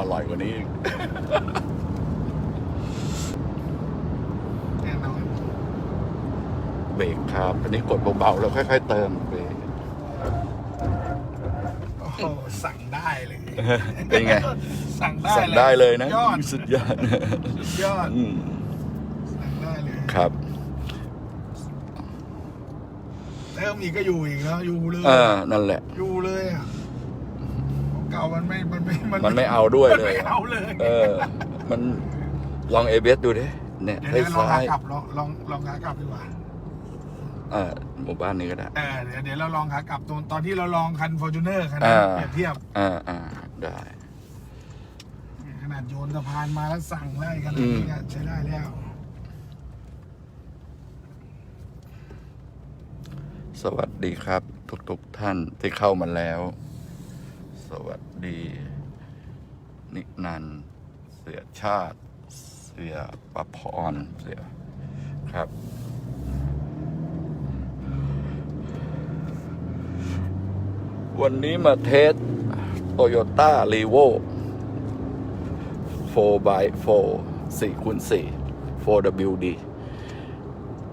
อร่อยกว่านี้อีกแน่นอนเบรกครับอันนี้กดเบาๆแล้วค่อย ๆ เติมเบรกโอ้โหสั่งได้เลย เป็นไง สั่งได้สั่งได้เลยนะ ยอดสุดยอดสุดยอดอืมสั่งได้เลยครับเติมอีกก็อยู่อีกเนาะอยู่เลยเออนั่นแหละ อยู่เลยอะของ เก่ามันไม่มันไม่มันไม่เอาด้วยมันเลย ไม่เอาเลยเออ มันลองเอเบสดูดิเนี่ยเดี๋ยวให้เดี๋ยวลองซ้าขายกลับลองลองลองขากลับดีกว่าเออหมู่บ้านนี้ก็ได้ เออเดี๋ยวเดี๋ยวเราลองขากลับตอนตอนที่เราลองคันฟอร์จูเนอร์คันอ่านั้นเปรียบเทียบอ่าอ่าได้ ขนาดโยนสะพานมาแล้วสั่งได้ขนาดนี้ก็ใช้ได้แล้ว สวัสดีครับ ทุกๆท่านที่เข้ามาแล้ว สวัสดี นินันเสียชาติ เสียประพรเสียครับ วันนี้มาเทสโตโยต้ารีโว4 by 4 4คูณ4 4WD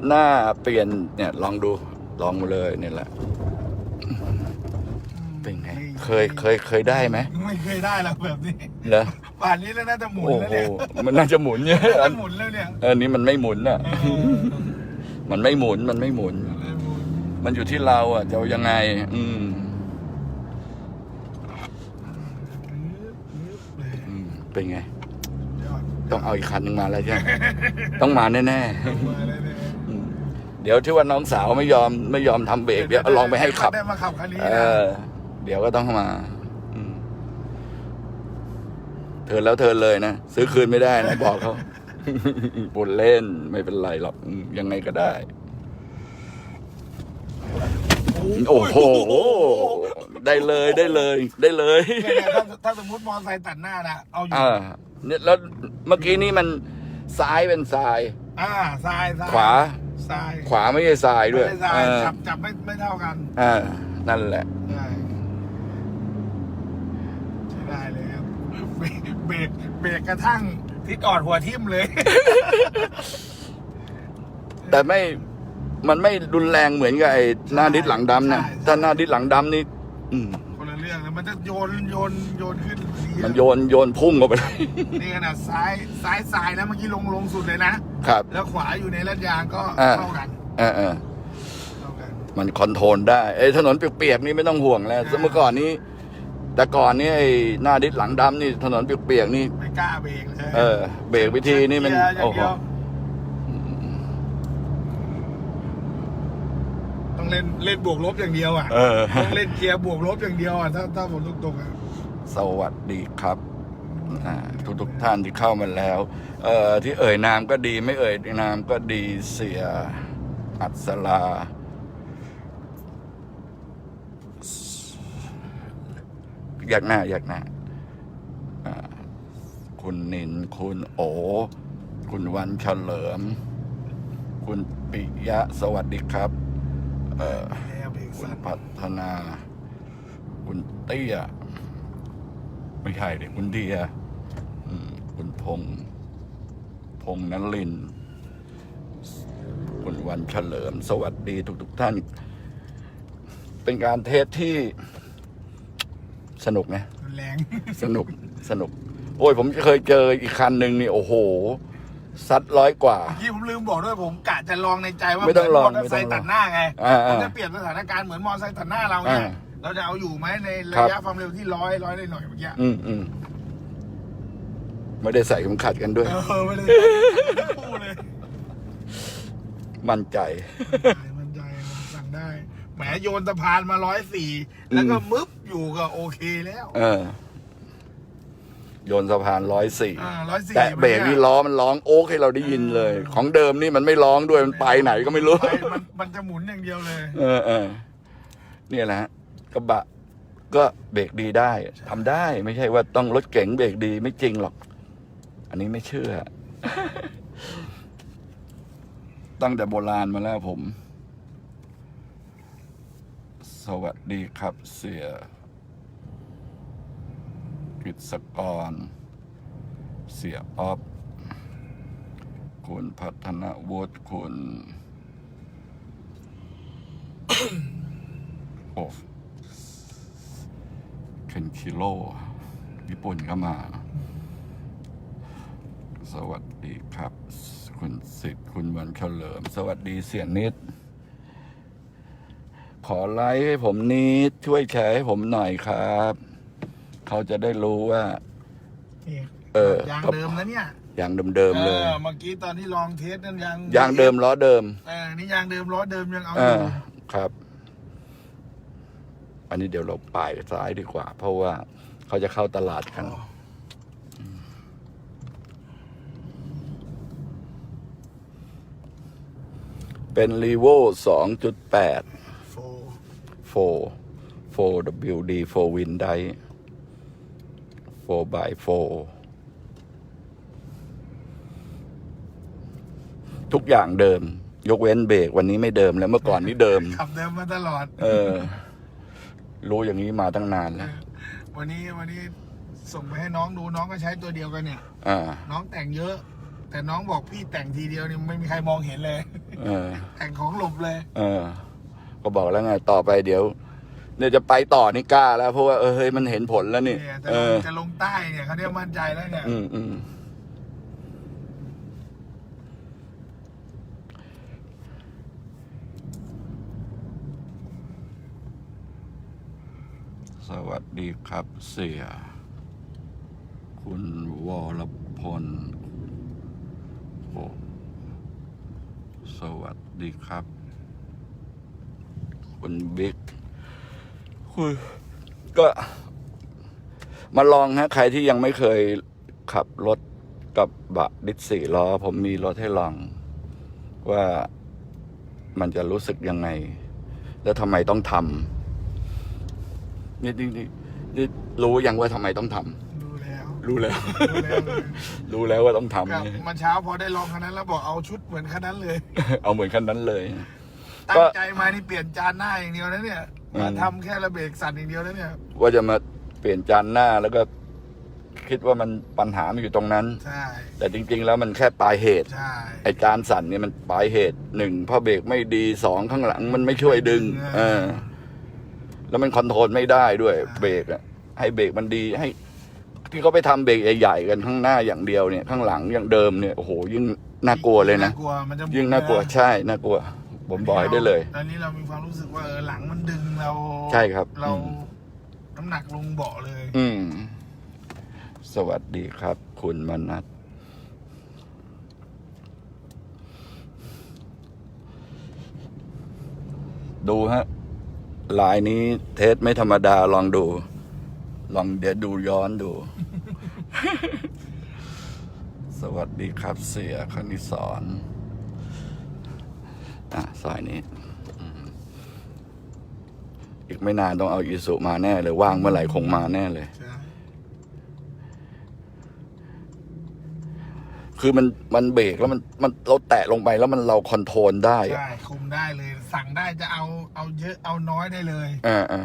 หน้าเปลี่ยนเนี่ย ลองดู ลองมาเลยเนี่แหละ เป็นไง เคยเคยเคยได้ไหมไม่เคยได้แล้วแบบนี้เหรอป่านนี้แล้วน่าจะหมุนโอ้แล้วโหเนี่ยมันน่าจะหมุนเนี่ยอัน่านจะหมุนแล้วเนี่ยอันนี้มันไม่หมุนอะ เออมันไม่หมุนมันไม่หมุนเลยหมุนมันอยู่ที่เราอะจะเอายังไง อืมเลยอืมเป็นไงยอดต้องเอาอีกคันหนึงมาแล้วใช่ไหม ต้องมาแน่มาเลยเนี่ยๆอืมเดี๋ยวที่ว่าน้องสาวไม่ยอมไม่ยอมทำเบรกเดี๋ยวเอาลองไปให้ขับ ได้มาขับคันนี้เอนะอ เดี๋ยวก็ต้องมาอืมเทิร์นแล้วเทิร์นเลยนะ ซื้อคืนไม่ได้นะ บอกเขาบนเล่นไม่เป็นไรหรอกอืมยังไงก็ได้ โอ้โห ได้เลยได้เลย ได้เลยเนี่ยถ้าถ้าสมมติมอเตอร์ไซค์ตัดหน้านะเอาอยู่อ่าเนี่ยแล้วเมื่อกี้นี่มันซ้ายเป็นทราย อ่าทรายทรายขวาทรายขวาไม่ใช่ทรายด้วยไม่ได้ทรายเออจับจับไม่ไม่เท่ากันอ่านั่นแหละใช่ใช้ได้เลยครับ เบรกเบรกเบรกกระทั่งที่กอดหัวทิ่มเลย แต่ไม่มันไม่รุนแรงเหมือนกับไอ้หน้าดิสหลังดำนะใช่ใช่ ถ้าหน้าดิสหลังดำนี่อืมคนละเรื่องเลยมันจะโยนโยนโยนขึ้นมันโยนโยนพุ่งออกไปเลยนี่ขนาดซ้ายซ้ายสายนะเมื่อกี้ลงลงสุดเลยนะ ครับ แล้วขวาอยู่ในลัดยางก็อ่า เท่ากันเออเออเท่ากัน มันคอนโทรลได้ไอ้ถนนเปียกๆนี่ไม่ต้องห่วงแล้วอ่า เมื่อก่อนนี้ แต่ก่อนนี่ไอ้หน้าดิสหลังดำนี่ถนนเปียกๆนี่ ไม่กล้าเบรกเลยเออ เบรกวิธีนี่มันเกียร์อย่างโอ้โหเดียวต้องเล่นเล่นบวกลบอย่างเดียวอะเออ ต้องเล่นเกียร์บวกลบอย่างเดียวอะถ้าถ้าผมตรงๆอะสวัสดีครับอ่าทุกทุกๆท่านที่เข้ามาแล้ว เอ่อที่เอ่ยนามก็ดีไม่เอ่ยนามก็ดีเสียอัศรา อยากหน้าอยากหน้าอ่าคุณนิน คุณโอ คุณวันเฉลิม คุณปิยะสวัสดีครับเอ่อแล้วเบรกคุณสั่นพัฒนา คุณเตี้ย ไม่ใช่เด็กคุณเดียอืมคุณพงษ์พงษ์นลินทร์คุณวันเฉลิม สวัสดีทุก ๆ ท่าน เป็นการเทสที่ สนุกนะ รุนแรง สนุกสนุก โอ้ย ผมเคยเจออีกคันหนึ่งนี่ โอ้โห ซัดร้อยกว่าเมื่อกี้ผมลืมบอกด้วยผมกะจะลองในใจว่าไม่ต้องลองเหมืนมอเตอร์ไซค์ไม่ต้องลองตัดหน้าไงอ่าผมอ่าจะเปลี่ยนสถานการณ์เหมือนมอเตอร์ไซค์ตัดหน้าเราเนี่ยอ่าเราจะเอาอยู่ไหมในครัระบยะความเร็วที่ร้อยร้อยได้หน่อยเมื่อกี้อืมอืมไม่ได้ใส่เข็มขัดกันด้วย เออไม่ได้คู่เลยมั่นใจ มันใจมันสั่งได้แหมโยนสะพานมาร้อยสี่แล้วก็มึบ อยู่ก็โอเคแล้ว เออ โยนสะพานร้อยสี่อ่าร้อยสี่แต่เบรกนี่ล้อมันร้องโอ๊กให้เราได้ยินเลยของเดิมนี่มันไม่ร้องด้วยมันไปไหนก็ไม่รู้ ไปมันมันจะหมุนอย่างเดียวเลย เออเออเนี่ยแหละฮะกระบะก็เบรกดีได้ทำได้ไม่ใช่ว่าต้องรถเก๋งเบรกดีไม่จริงหรอก อันนี้ไม่เชื่อ ตั้งแต่โบราณมาแล้วผม สวัสดีครับเสีย ฤษกร เสียออฟคุณพัฒนวุฒิคุณโอ้เคนคิโลญี่ปุ่นก็มา สวัสดีครับ คุณสิทธิ์คุณวันเฉลิม สวัสดีเสียนิด ขอไลค์ให้ผมนิด ช่วยแชร์ให้ผมหน่อยครับ เขาจะได้รู้ว่า นี่เออ ยางเดิมนะเนี่ยอย่างเดิมๆเลย ออเมื่อกี้ตอนที่ลองเทสนั่นยางยางเดิมล้อเดิมเออนี่ยางเดิมล้อเดิมยังเอาเออยู่อครับ อันนี้เดี๋ยวเราป่ายซ้ายดีกว่า เพราะว่าเขาจะเข้าตลาดกัน เป็นรีโว2.8 โฟ 4 4WD 4 Win ได้ 4 by 4ทุกอย่างเดิม ยกเว้นเบรกวันนี้ไม่เดิมแล้วเมื่อก่อนนี้เดิม ขับเดิมมาตลอด เออ รู้อย่างนี้มาตั้งนานแล้ว วันนี้วันนี้ส่งไปให้น้องดูน้องก็ใช้ตัวเดียวกันเนี่ย อ่า น้องแต่งเยอะ แต่น้องบอกพี่แต่งทีเดียวนี่ไม่มีใครมองเห็นเลย เออ แต่งของหลบเลย เออ ก็บอกแล้วไง ต่อไปเดี๋ยว เนี่ยจะไปต่อนี่กล้าแล้วเพราะว่าเออเฮ้ยมันเห็นผลแล้วนี่เนี่ยจะเอลองจะลงใต้เนี่ยเขาเนี่ยมั่นใจแล้วเนี่ย อืมอืมสวัสดีครับเสีย คุณวรพลโอ้สวัสดีครับ คุณบิ๊ก คุยก็มาลองฮะใครที่ยังไม่เคยขับรถกับบะดิสสี่ล้อ ผมมีรถให้ลอง ว่ามันจะรู้สึกยังไง แล้วทำไมต้องทำนี่นี่นี่นี่รู้ยังว่าทำไมต้องทำดูแล้ว รู้แล้วดูแล้วรู้แล้วว่าต้องทำกับมาเช้าพอได้ลองคันนั้นแล้วบอกเอาชุดเหมือนคันนั้นเลย เอาเหมือนคันนั้นเลย ตั้ก็งใจมานี่เปลี่ยนจานหน้าอย่างเดียวนะเนี่ยอื มมาทำแค่ระเบรกสั่นอย่างเดียวนะเนี่ย ว่าจะมาเปลี่ยนจานหน้าแล้วก็คิดว่ามันปัญหามันอยู่ตรงนั้น ใช่ แต่จริง ๆ แล้วมันแค่ปลายเหตุ ใช่ไอจานสั่นเนี่ยมันปลายเหตุหนึ่งเพราะเบรกไม่ดีสองข้างหลังมันไม่ช่วยดึง เออ แล้วมันคอนโทรลไม่ได้ด้วย เบรกอะให้เบรกมันดีให้ ที่เขาไปทำเบรกใหญ่ๆกันข้างหน้าอย่างเดียวเนี่ย ข้างหลังอย่างเดิมเนี่ยโอ้โหยิ่งน่ากลัวเลยนะ น่ากลัวมันจะยิ่งน่ากลัวใช่น่ากลัว ผมบอกให้ได้เลย ตอนนี้เรามีความรู้สึกว่าเออหลังมันดึงเราใช่ครับเราอืม น้ำหนักลงเบาะเลย อืม สวัสดีครับ คุณมนัทดูฮะ ลายนี้เทสไม่ธรรมดาลองดู ลองเดี๋ยวดูย้อนดู สวัสดีครับเสียคณิสอน อะซอยนี้อืมอีกไม่นานต้องเอาอีสุมาแน่เลย ว่างเมื่อไหร่คงมาแน่เลยใช่คือมันมันเบรกแล้วมันมันเราแตะลงไปแล้วมันเราคอนโทรลได้อะใช่คุมได้เลย สั่งได้จะเอาเอาเยอะเอาน้อยได้เลยอ่าอ่า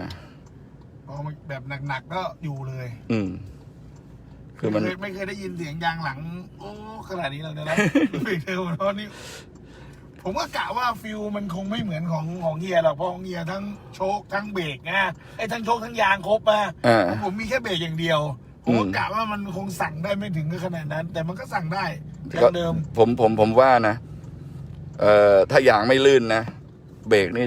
พอมันแบบหนักๆก็อยู่เลย อืม คือมันไเคยไม่เคยได้ยินเสียงยางหลัง โอ้ขนาดนี้เลยนะเบรกเทลเพราะนี่ ผมก็กะว่าฟิลมันคงไม่เหมือนของของเฮียหรอกเพราะของเฮียทั้งโชคทั้งเบรกนะไอ้ทั้งโชคทั้งยางครบอะอ่า ของผมมีแค่เบรกอย่างเดียว ผมก็อืมกะว่ามันคงสั่งได้ไม่ถึงขนาดนั้น แต่มันก็สั่งได้อก็ย่างเดิม ผมผมผมว่านะเอ่อถ้ายางไม่ลื่นนะเบรกนี่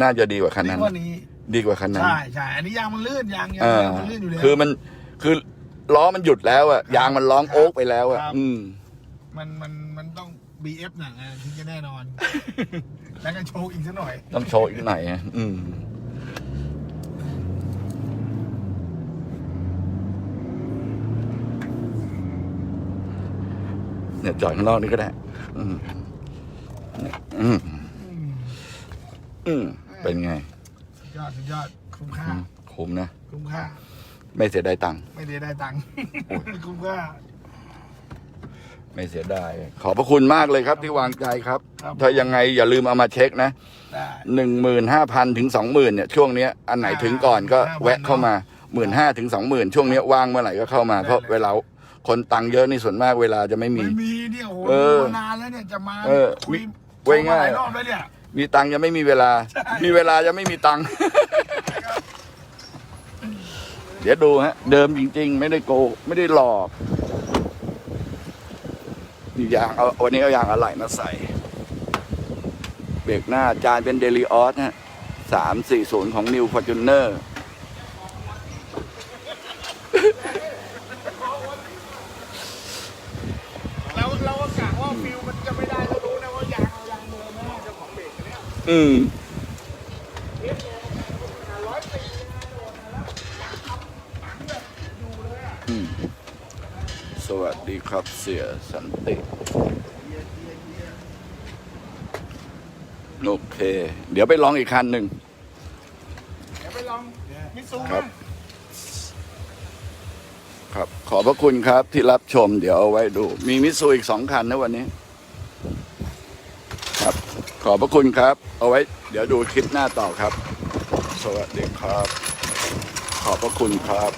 น่าจะดีกว่าคันนี่นั้นว่านี้ ดีกว่าคันนั้น ใช่ใช่อันนี้ยางมันลื่นยางยางอ่ามันลื่นอยู่แล้ว คือมันคือล้อมันหยุดแล้วอะยางมันร้องครับโอ๊กไปแล้วอะครับ อืม มันมันมันต้อง BF หนังอะถึงจะแน่นอน แล้วก็โชว์อีกสักหน่อย ต้องโชว์อีกหน่อยอะอืม เนี่ยจอดข้างนอกนี่ก็ได้ อืมเนี่ยอืมอืมเป็นไง สุดยอดสุดยอดคุ้มค่าอืมคุ้มนะ คุ้มค่า ไม่เสียดายตังค์ ไม่ได้ได้ตังค์ คุ้มค่า ไม่เสียดาย ขอบพระคุณมากเลยครับที่วางใจครับ ครับ ถ้ายังไงอย่าลืมเอามาเช็คนะได้หนึ่งหมื่นห้าพันถึงสองหมื่นเนี่ยช่วงเนี้ยอันไหนถึงก่อนก็5,000แวะเข้ามาหมื่นห้าถึงสองหมื่นช่วงเนี้ยว่างเมื่อไหร่ก็เข้ามาเพราะเวลาคนตังค์เยอะนี่ส่วนมากเวลาจะไม่มี ไม่มีเนี่ยโอ้โหเออมานานแล้วเนี่ยจะมาเออคุยไว้ง่ายโทรมหลรอบแล้วเนี่ย มีตังค์จะไม่มีเวลามีเวลาจะไม่มีตังค์ เดี๋ยวดูฮะ เดิมจริง ๆ ไม่ได้โกหกไม่ได้หลอกนี่ ยางเอาวันนี้เอายางอะไหล่มาใส่ เบรกหน้าจานเป็นเดลิออสฮะสามสี่ศูนย์ของนิวฟอร์จูเนอร์เราเราก็กะว่าฟิลมันจะไม่ได้ก็รู้นะว่ายางเอายางเดิมนะเจ้าของเบรกอันเนี่ย อืม ครับเสียสันติ โอเค เดี๋ยวไปลองอีกคันหนึ่งเดี๋ยวไปลองมิซูครันะบครับ ขอบพระคุณครับที่รับชม เดี๋ยวเอาไว้ดู มีมิตซูอีกสองคันนะวันนี้ ครับ ขอบพระคุณครับ เอาไว้ เดี๋ยวดูคลิปหน้าต่อครับ สวัสดีครับ ขอบพระคุณครับ